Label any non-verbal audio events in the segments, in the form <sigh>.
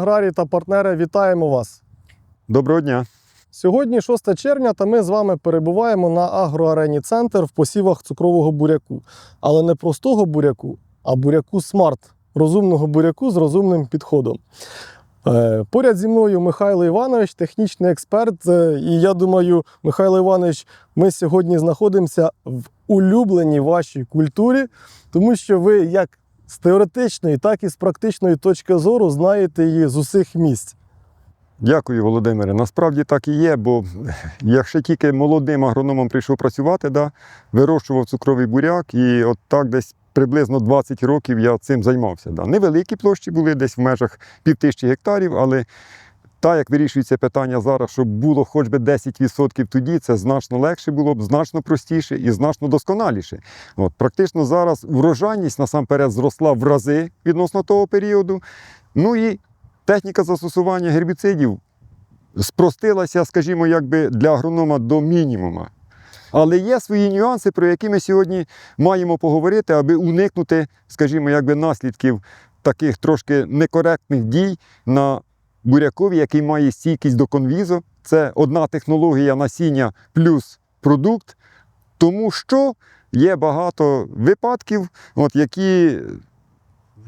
аграрії та партнери, вітаємо вас! Доброго дня. Сьогодні 6 червня, та ми з вами перебуваємо на агроарені центр в посівах цукрового буряку. Але не простого буряку, а буряку смарт, розумного буряку з розумним підходом. Е, Поряд зі мною Михайло Іванович, технічний експерт. Е, І я думаю, Михайло Іванович, ми сьогодні знаходимося в улюбленій вашій культурі, тому що ви як з теоретичної, так і з практичної точки зору знаєте її з усіх місць. Дякую, Володимире. Насправді так і є, бо <laughs> якщо тільки молодим агрономом прийшов працювати, да, вирощував цукровий буряк, і от так десь приблизно 20 років я цим займався. Да. Невеликі площі були десь в межах півтисячі гектарів, але так, як вирішується питання зараз, щоб було хоч би 10% тоді, це значно легше було б, значно простіше і значно досконаліше. От, практично зараз врожайність насамперед зросла в рази відносно того періоду. Ну і техніка застосування гербіцидів спростилася, скажімо, якби для агронома до мінімума. Але є свої нюанси, про які ми сьогодні маємо поговорити, аби уникнути, скажімо, якби наслідків таких трошки некоректних дій на бурякові, який має стійкість до конвізу. Це одна технологія насіння плюс продукт, тому що є багато випадків, от, які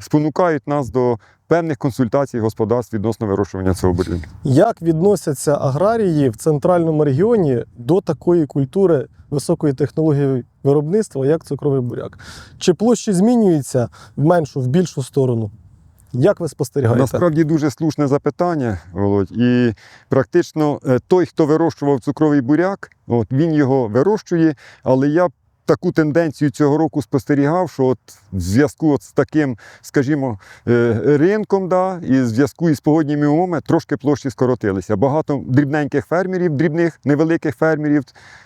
спонукають нас до певних консультацій господарств відносно вирощування цього буряка. Як відносяться аграрії в центральному регіоні до такої культури високої технології виробництва, як цукровий буряк? Чи площі змінюються в меншу, в більшу сторону? Як ви спостерігаєте? Насправді дуже слушне запитання, Володь. І практично е, той, хто вирощував цукровий буряк, от він його вирощує, але я таку тенденцію цього року спостерігав, що от в зв'язку з таким, скажімо, е, ринком, да, і в зв'язку із погодніми умовами трошки площі скоротилися. Багато дрібненьких фермерів, дрібних невеликих фермерів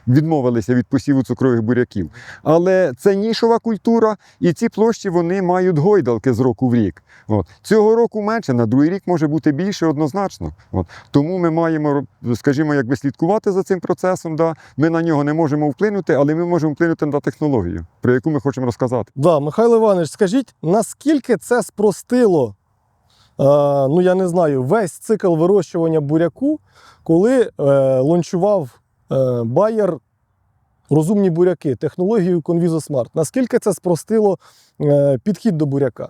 відмовилися від посіву цукрових буряків. Але це нішова культура, і ці площі вони мають гойдалки з року в рік. От. Цього року менше, на другий рік може бути більше однозначно. От. Тому ми маємо, скажімо, якби слідкувати за цим процесом. Да. Ми на нього не можемо вплинути, але ми можемо вплинути технологію, про яку ми хочемо розказати. Да, Михайло Іванович, скажіть, наскільки це спростило, е, ну я не знаю, весь цикл вирощування буряку, коли е, лончував е, Bayer розумні буряки, технологію Conviso Smart? Наскільки це спростило е, підхід до буряка?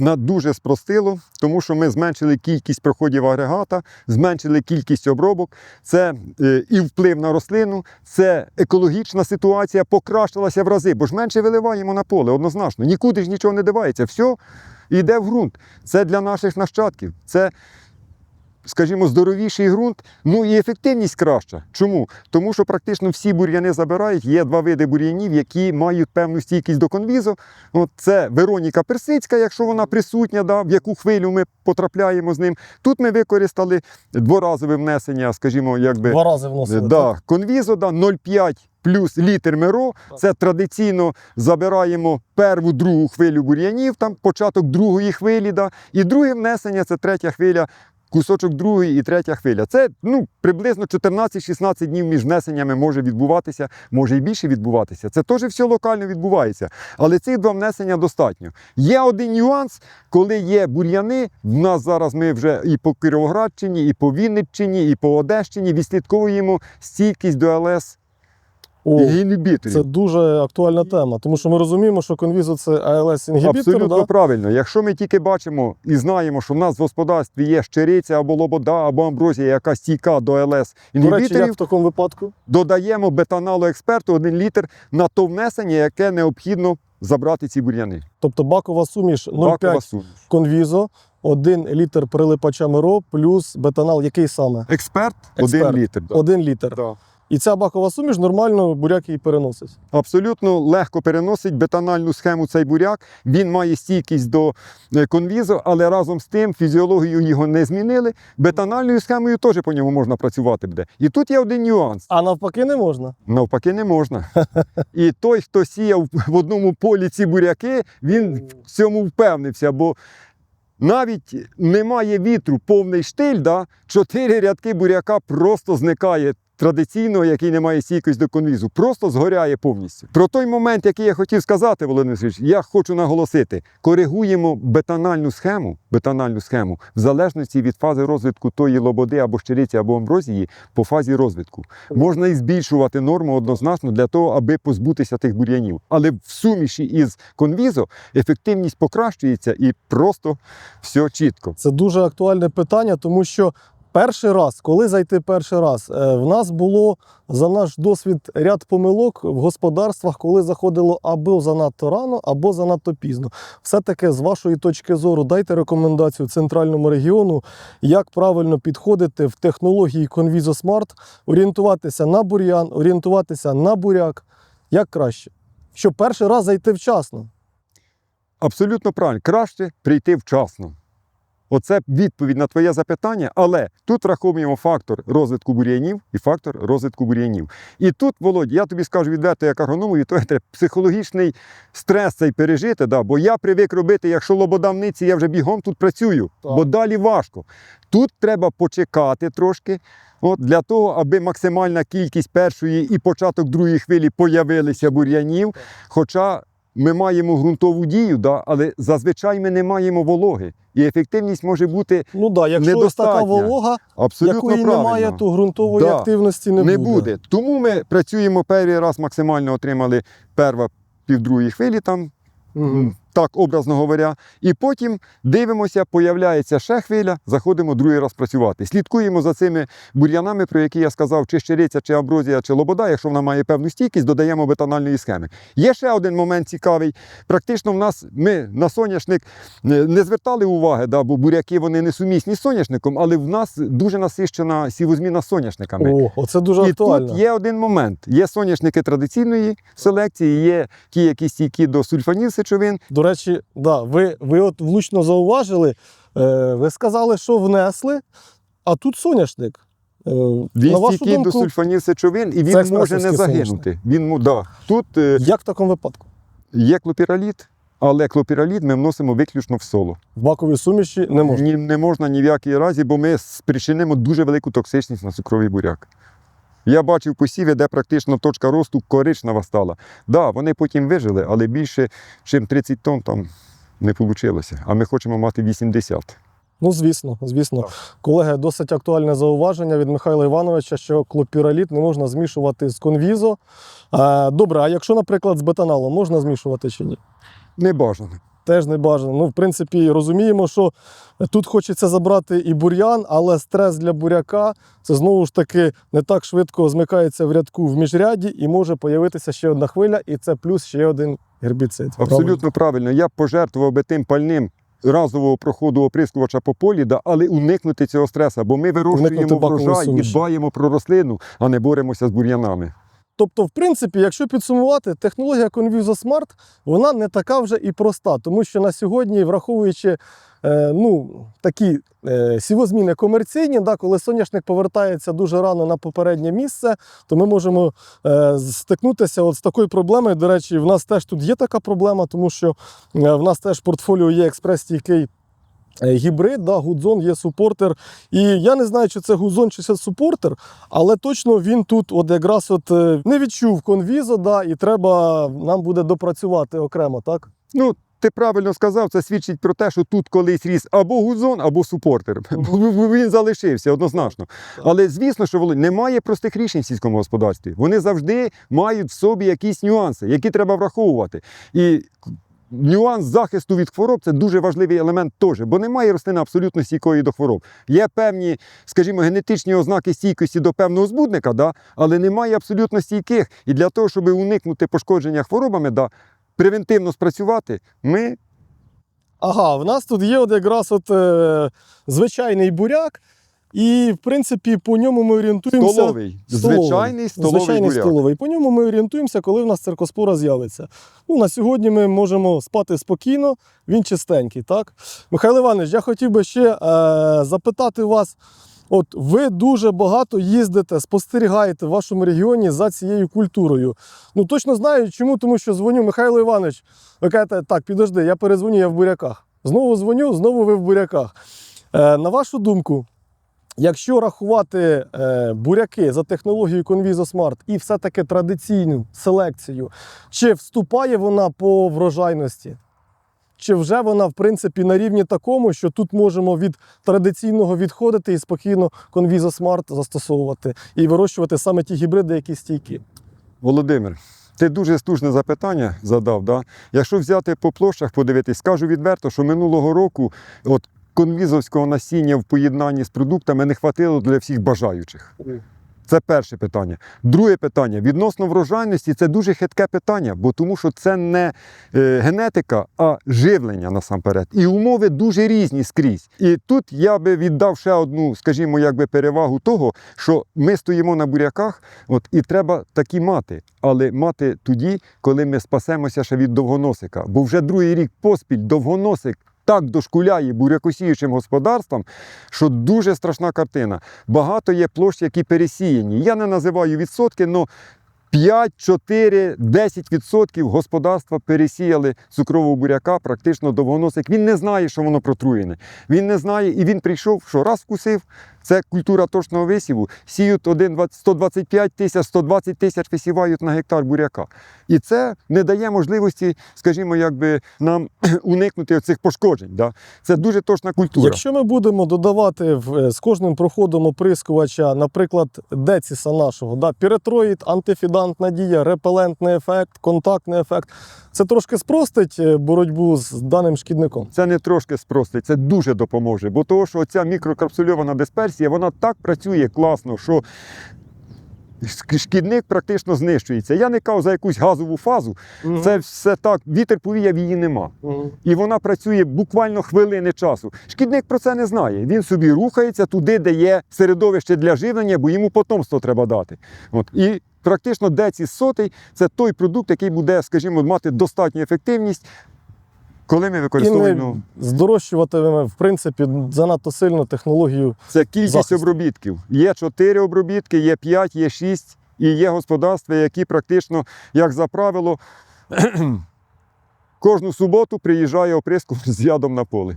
На дуже спростило, тому що ми зменшили кількість проходів агрегата, зменшили кількість обробок. Це е, і вплив на рослину, це екологічна ситуація покращилася в рази, бо ж менше виливаємо на поле однозначно. Нікуди ж нічого не дивається. Все йде в ґрунт. Це для наших нащадків. Це Скажімо, здоровіший ґрунт, ну і ефективність краща. Чому? Тому що практично всі бур'яни забирають. Є два види бур'янів, які мають певну стійкість до конвізу. От це Вероніка Персицька, якщо вона присутня, да, в яку хвилю ми потрапляємо з ним. Тут ми використали дворазове внесення, скажімо, якби Два рази вносили. да, конвізо, да, 0,5 плюс літр меро. Це традиційно забираємо перву, другу хвилю бур'янів, там початок другої хвилі. Да, і друге внесення це третя хвиля. Кусочок другої і третя хвиля. Це ну, приблизно 14-16 днів між внесеннями може відбуватися, може і більше відбуватися. Це теж все локально відбувається. Але цих два внесення достатньо. Є один нюанс, коли є бур'яни. В нас зараз ми вже і по Кіровоградщині, і по Вінниччині, і по Одещині відслідковуємо стійкість до ЛС О, інгібіторів. це дуже актуальна тема, тому що ми розуміємо, що Conviso – це ALS інгібітор. Абсолютно Да? правильно. Якщо ми тільки бачимо і знаємо, що в нас в господарстві є щириця або лобода, або амброзія, яка стійка до ЛС До речі, інгібіторів, як в такому випадку? додаємо бетаналу експерту 1 літр на то внесення, яке необхідно забрати ці бур'яни. Тобто бакова суміш 0,5 Бакова суміш. конвізо, 1 літр прилипача Миро плюс бетанал, який саме? Експерт, Експерт. 1 літр. да. 1 літр. Да. І ця бакова суміш нормально буряк її переносить. Абсолютно легко переносить бетональну схему цей буряк. Він має стійкість до е, конвізу, але разом з тим фізіологію його не змінили. Бетональною схемою теж по ньому можна працювати буде. І тут є один нюанс. А навпаки, не можна. Навпаки, не можна. І той, хто сіяв в одному полі ці буряки, він в цьому впевнився, бо навіть немає вітру, повний штиль, да, чотири рядки буряка просто зникає. Традиційного, який не має стійкості до конвізу, просто згоряє повністю. Про той момент, який я хотів сказати, Володимир Васильович, я хочу наголосити: коригуємо бетональну схему, бетональну схему в залежності від фази розвитку тої лободи або щириці, або амброзії по фазі розвитку. Можна і збільшувати норму однозначно для того, аби позбутися тих бур'янів. Але в суміші із конвізо ефективність покращується і просто все чітко. Це дуже актуальне питання, тому що перший раз, коли зайти перший раз, е, в нас було за наш досвід ряд помилок в господарствах, коли заходило або занадто рано, або занадто пізно. Все-таки з вашої точки зору дайте рекомендацію центральному регіону, як правильно підходити в технології Conviso Smart, орієнтуватися на бур'ян, орієнтуватися на буряк. Як краще? Щоб перший раз зайти вчасно. Абсолютно правильно. Краще прийти вчасно. Оце відповідь на твоє запитання, але тут враховуємо фактор розвитку бур'янів і фактор розвитку бур'янів. І тут, Володь, я тобі скажу відверто, як агроному, від того треба психологічний стрес цей пережити, да, бо я привик робити, якщо лободавниці, я вже бігом тут працюю, Так. бо далі важко. Тут треба почекати трошки, от, для того, аби максимальна кількість першої і початок другої хвилі появилися бур'янів. Хоча ми маємо ґрунтову дію, да, але зазвичай ми не маємо вологи. І ефективність може бути Ну так, да, якщо недостатня. така волога, абсолютно якої правильно. немає, то ґрунтової Да. активності не, не буде. буде. Тому ми працюємо перший раз максимально отримали перва півдругої хвилі, там, Мгм. Так образно говоря. І потім дивимося, появляється ще хвиля, заходимо другий раз працювати. Слідкуємо за цими бур'янами, про які я сказав, чи щириця, чи аброзія, чи лобода. Якщо вона має певну стійкість, додаємо бетональної схеми. Є ще один момент цікавий. Практично в нас ми на соняшник е, не звертали уваги, да, бо буряки вони не сумісні з соняшником, але в нас дуже насищена сівозміна з соняшниками. О, оце дуже І актуально. тут є один момент: є соняшники традиційної селекції, є ті, які стійкі до сульфанів сечовин. До речі, да, ви, ви от влучно зауважили, е, ви сказали, що внесли, а тут соняшник. Е, Він на вашу стійкий до думку, сульфанів сечовин, і він може не загинути. Він, му- да. Тут е, як в такому випадку? є клопіраліт, але клопіраліт ми вносимо виключно в соло. В баковій суміші не можна. Ні, не можна ні в якій разі, бо ми спричинимо дуже велику токсичність на цукровий буряк. Я бачив посіви, де практично точка росту коричнева стала. Так, да, вони потім вижили, але більше, ніж 30 тонн там не вийшло. А ми хочемо мати 80. Ну, звісно, звісно. Так. Колеги, досить актуальне зауваження від Михайла Івановича, що клопіраліт не можна змішувати з конвізо. Е, добре, а якщо, наприклад, з бетаналом можна змішувати чи ні? Не бажано. Теж не бажано. Ну, в принципі, розуміємо, що тут хочеться забрати і бур'ян, але стрес для буряка це знову ж таки не так швидко змикається в рядку в міжряді, і може появитися ще одна хвиля, і це плюс ще один гербіцид. Абсолютно правильно. Я б пожертвував би тим пальним разового проходу оприскувача по полі, да, але уникнути цього стресу, бо ми вирощуємо врожай і дбаємо про рослину, а не боремося з бур'янами. Тобто, в принципі, якщо підсумувати, технологія Conviso Smart вона не така вже і проста, тому що на сьогодні, враховуючи е, ну, такі е, сівозміни комерційні, да, коли соняшник повертається дуже рано на попереднє місце, то ми можемо е, стикнутися от з такою проблемою. До речі, в нас теж тут є така проблема, тому що е, в нас теж портфоліо є експрес-стійкий е, гібрид, да, Гудзон є супортер. І я не знаю, чи це Гудзон, чи це супортер, але точно він тут от якраз от е, не відчув конвізо, да, і треба нам буде допрацювати окремо, так? Ну, ти правильно сказав, це свідчить про те, що тут колись ріс або гудзон, або супортер. <laughs> Він залишився однозначно. Але звісно, що Володь, немає простих рішень в сільському господарстві. Вони завжди мають в собі якісь нюанси, які треба враховувати. І нюанс захисту від хвороб це дуже важливий елемент теж, бо немає рослини абсолютно стійкої до хвороб. Є певні, скажімо, генетичні ознаки стійкості до певного збудника, да, але немає абсолютно стійких. І для того, щоб уникнути пошкодження хворобами, да, превентивно спрацювати, ми Ага, в нас тут є от якраз от, е, звичайний буряк, і в принципі по ньому ми орієнтуємося. столовий, Столовий. звичайний столовий Звичайний буряк. столовий. По ньому ми орієнтуємося, коли в нас циркоспора з'явиться. Ну, на сьогодні ми можемо спати спокійно, він чистенький. Так? Михайло Іванович, я хотів би ще е, запитати вас. От ви дуже багато їздите, спостерігаєте в вашому регіоні за цією культурою. Ну точно знаю, чому, тому що дзвоню Михайло Іванович. Ви кажете, так, підожди, я перезвоню, я в буряках. Знову дзвоню, знову ви в буряках. Е, на вашу думку, Якщо е, буряки за технологією Conviso Smart і все-таки традиційну селекцію, чи вступає вона по врожайності? Чи вже вона, в принципі, на рівні такому, що тут можемо від традиційного відходити і спокійно Conviso Smart застосовувати і вирощувати саме ті гібриди, які стійкі? Володимир, ти дуже слушне запитання задав. Да? Якщо взяти по площах, подивитись, скажу відверто, що минулого року от конвізовського насіння в поєднанні з продуктами не хватило для всіх бажаючих. Це перше питання. Друге питання відносно врожайності це дуже хитке питання, бо тому що це не е, генетика, а живлення насамперед. І умови дуже різні скрізь. І тут я би віддав ще одну, скажімо, якби перевагу того, що ми стоїмо на буряках, от і треба такі мати, але мати тоді, коли ми спасемося ще від довгоносика. Бо вже другий рік поспіль довгоносик. Так дошкуляє бурякосіючим господарствам, що дуже страшна картина. Багато є площ, які пересіяні. Я не називаю відсотки, але 5, 4, 10 відсотків господарства пересіяли цукрового буряка, практично довгоносик. Він не знає, що воно протруєне. Він не знає, і він прийшов, що раз вкусив. Це культура точного висіву. Сіють 1, 125 тисяч, 120 тисяч висівають на гектар буряка. І це не дає можливості, скажімо, якби нам <clears throat> уникнути цих пошкоджень. Да? Це дуже точна культура. Якщо ми будемо додавати в, е, з кожним проходом оприскувача, наприклад, деціса нашого, да, піретроїд, антифідантна дія, репелентний ефект, контактний ефект, це трошки спростить е, боротьбу з даним шкідником. Це не трошки спростить, це дуже допоможе. Бо того, що ця мікрокапсульована дисперсія, вона так працює класно, що шкідник практично знищується. Я не кажу за якусь газову фазу. Це все так, вітер повіяв, її нема. Мгм. І вона працює буквально хвилини часу. Шкідник про це не знає. Він собі рухається туди, де є середовище для живлення, бо йому потомство треба дати. От. І практично Деціс сотий це той продукт, який буде, скажімо, мати достатню ефективність, коли ми І використовуємо. здорожчуватиме, в принципі, занадто сильно технологію. Це кількість захист. обробітків. Є 4 обробітки, є 5, є 6, і є господарства, які практично, як за правило, <clears throat> кожну суботу приїжджає оприскувач з ядом на поле.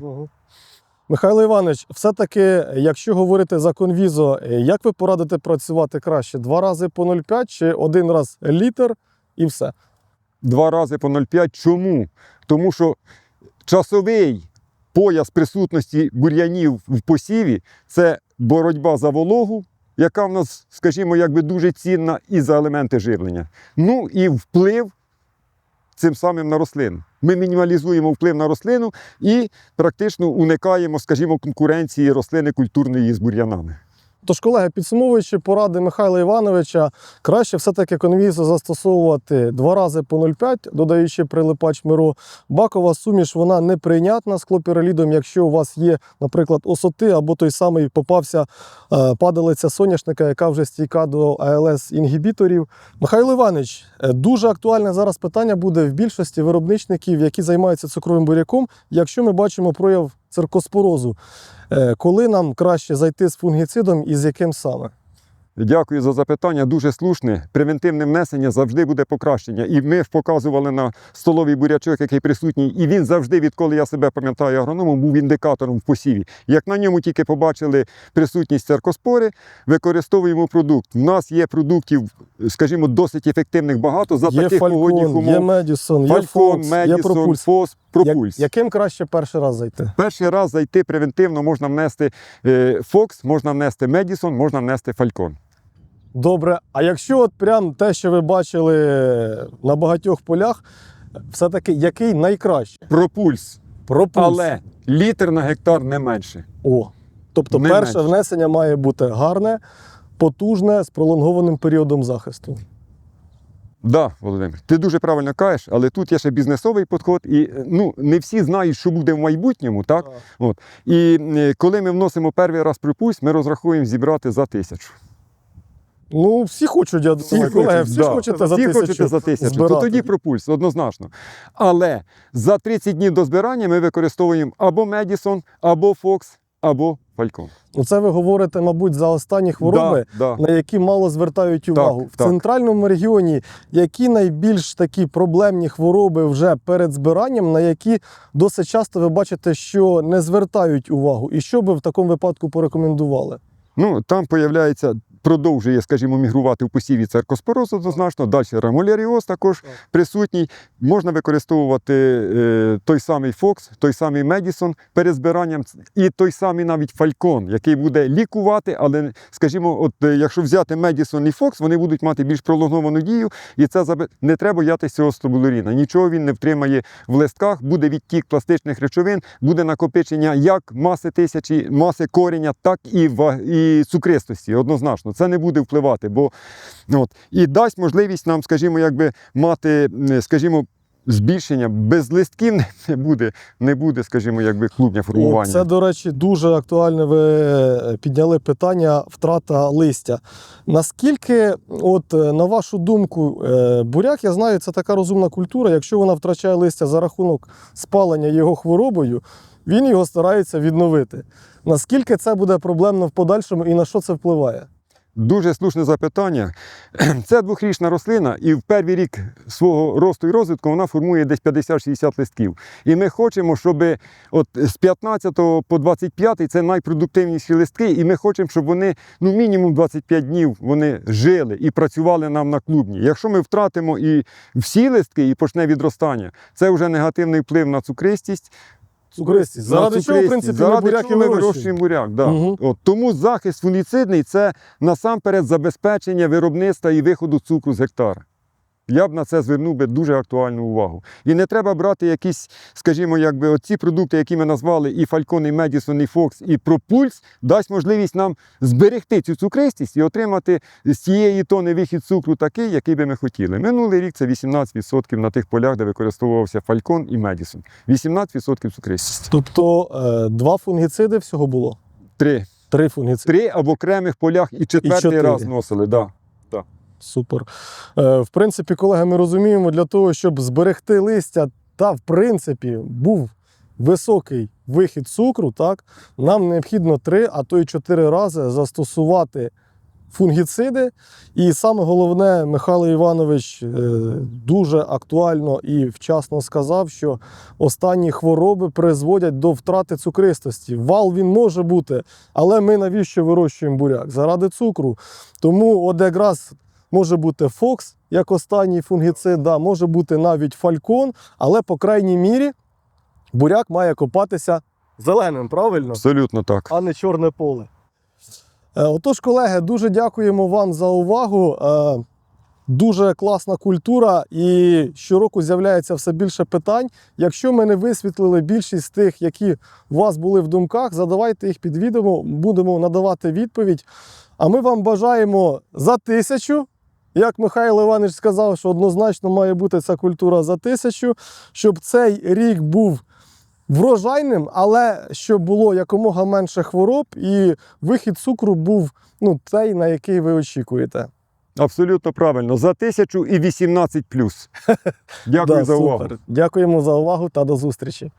Михайло Іванович, все-таки, якщо говорити за конвізо, як ви порадите працювати краще? Два рази по 0,5 чи один раз літр і все? Два рази по 0,5. Чому? Тому що часовий пояс присутності бур'янів в посіві це боротьба за вологу, яка в нас, скажімо, якби дуже цінна, і за елементи живлення. Ну і вплив цим самим на рослину. Ми мінімалізуємо вплив на рослину і практично уникаємо, скажімо, конкуренції рослини культурної з бур'янами. Тож, колеги, підсумовуючи поради Михайла Івановича, краще все-таки конвізо застосовувати два рази по 0,5, додаючи прилипач миру. Бакова суміш вона неприйнятна з клопіролідом, якщо у вас є, наприклад, осоти або той самий попався е, падалиця соняшника, яка вже стійка до АЛС-інгібіторів. Михайло Іванович, е, дуже актуальне зараз питання буде в більшості виробничників, які займаються цукровим буряком, якщо ми бачимо прояв циркоспорозу. Е, Коли нам краще зайти з фунгіцидом і з яким саме? Дякую за запитання. Дуже слушне. Превентивне внесення завжди буде покращення. І ми показували на столовий бурячок, який присутній, і він завжди, відколи я себе пам'ятаю агрономом, був індикатором в посіві. Як на ньому тільки побачили присутність церкоспори, використовуємо продукт. У нас є продуктів, скажімо, досить ефективних багато за є таких погодних умов. є Медісон, є Фалькон, Фокс, є Медісон, Пропульс. Фос, Я- Пропульс. Яким краще перший раз зайти? Перший раз зайти превентивно можна внести е, Фокс, можна внести Медісон, можна внести Фалькон. Добре. А якщо от прям те, що ви бачили на багатьох полях, все-таки який найкраще? Пропульс. Пропульс. Але літр на гектар не менше. О. Тобто Не перше менше. внесення має бути гарне, потужне, з пролонгованим періодом захисту. Да, Володимир, ти дуже правильно кажеш, але тут є ще бізнесовий підход, і е, ну не всі знають, що буде в майбутньому, так? І е, коли ми вносимо перший раз пропульс, ми розраховуємо зібрати за тисячу. Ну, всі хочуть, я думаю, колеги, всі ж да. хочете за всі тисячу. хочете за тисячу. збирати. То тоді пропульс, однозначно. Але за 30 днів до збирання ми використовуємо або Медісон, або Фокс, або Фалькон. Оце Це ви говорите, мабуть, за останні хвороби, Да, да. на які мало звертають увагу. в так. центральному регіоні які найбільш такі проблемні хвороби вже перед збиранням, на які досить часто ви бачите, що не звертають увагу, і що би в такому випадку порекомендували? Ну, там появляється, продовжує, скажімо, мігрувати в посіві церкоспороз однозначно, далі рамоляріоз також присутній. Можна використовувати е, той самий Фокс, той самий Медісон перед збиранням, і той самий навіть Фалькон, який буде лікувати, але, скажімо, от е, якщо взяти Медісон і Фокс, вони будуть мати більш пролонговану дію, і це не треба боятися цього. Нічого він не втримає в листках, буде відтік пластичних речовин, буде накопичення як маси тисячі, маси коріння, так і, і цукристості. Однозначно, це не буде впливати, бо от, і дасть можливість нам, скажімо, якби мати, скажімо, збільшення без листків не- не буде, не буде, скажімо, якби клубня формування. Це, до речі, дуже актуальне. Ви е, підняли питання втрата листя. Наскільки, от е, на вашу думку, е, буряк, я знаю, це така розумна культура. Якщо вона втрачає листя за рахунок спалення його хворобою, він його старається відновити. Наскільки це буде проблемно в подальшому і на що це впливає? Дуже слушне запитання. <clears throat> Це двохрічна рослина, і в перший рік свого росту і розвитку вона формує десь 50-60 листків. І ми хочемо, щоб от з 15 по 25 це найпродуктивніші листки, і ми хочемо, щоб вони ну мінімум 25 днів вони жили і працювали нам на клубні. Якщо ми втратимо і всі листки і почне відростання, це вже негативний вплив на цукристість, Цукристість. Заради Заради чого, в принципі, заради ми буряк і чого ми вирощуємо? вирощуємо буряк. Да. Угу. От, тому захист фуніцидний це насамперед забезпечення виробництва і виходу цукру з гектара. Я б на це звернув би дуже актуальну увагу. І не треба брати якісь, скажімо, якби оці продукти, які ми назвали, і Фалькон, і Медісон, і Фокс, і Пропульс, дасть можливість нам зберегти цю цукристість і отримати з цієї тони вихід цукру такий, який би ми хотіли. Минулий рік це 18% на тих полях, де використовувався Фалькон і Медісон. 18% цукристості. Тобто е, два фунгіциди всього було? Три. Три фунгіциди. Три або окремих полях і четвертий чотири. раз носили. Да. Супер. Е, в принципі, колеги, ми розуміємо, для того, щоб зберегти листя, та в принципі був високий вихід цукру, так, нам необхідно три, а то й чотири рази застосувати фунгіциди. І саме головне, Михайло Іванович е, дуже актуально і вчасно сказав, що останні хвороби призводять до втрати цукристості. Вал він може бути, але ми навіщо вирощуємо буряк? Заради цукру. Тому от якраз може бути Фокс як останній фунгіцид, да, може бути навіть фалькон, але по крайній мірі буряк має копатися зеленим, правильно? Абсолютно так. а не чорне поле. Е, Отож, колеги, дуже дякуємо вам за увагу. Е, Дуже класна культура, і щороку з'являється все більше питань. Якщо ми не висвітлили більшість з тих, які у вас були в думках, задавайте їх під відео, будемо надавати відповідь. А ми вам бажаємо за тисячу. Як Михайло Іванович сказав, що однозначно має бути ця культура за тисячу, щоб цей рік був врожайним, але щоб було якомога менше хвороб, і вихід цукру був ну, той, на який ви очікуєте. Абсолютно правильно. За тисячу і 18 плюс. <laughs> Дякую Да, за увагу. супер. Дякуємо за увагу та до зустрічі.